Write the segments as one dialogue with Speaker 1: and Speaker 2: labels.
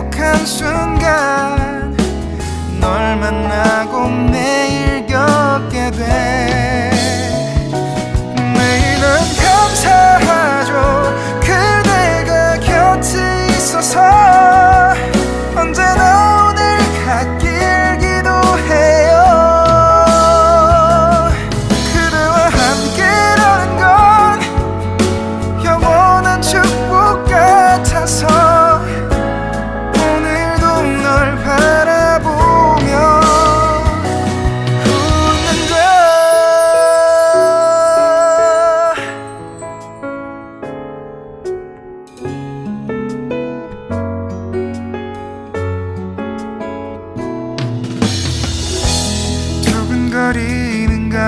Speaker 1: 행복한 순간 널 만나고 매일 겪게 돼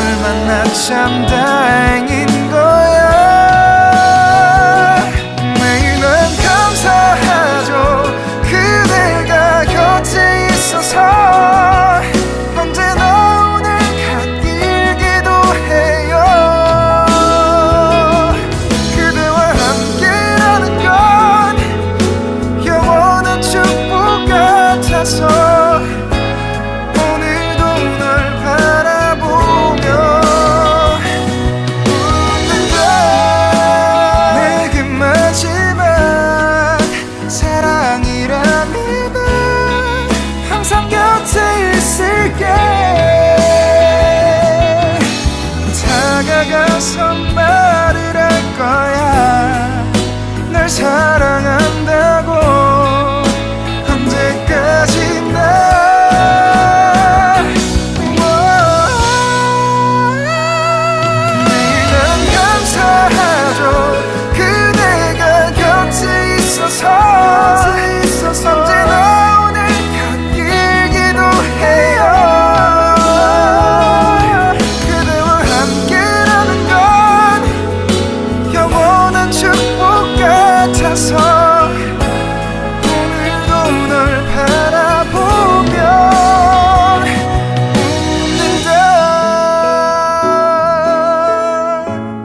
Speaker 1: 널 만나 참 다행인 거야 있을게 다가가서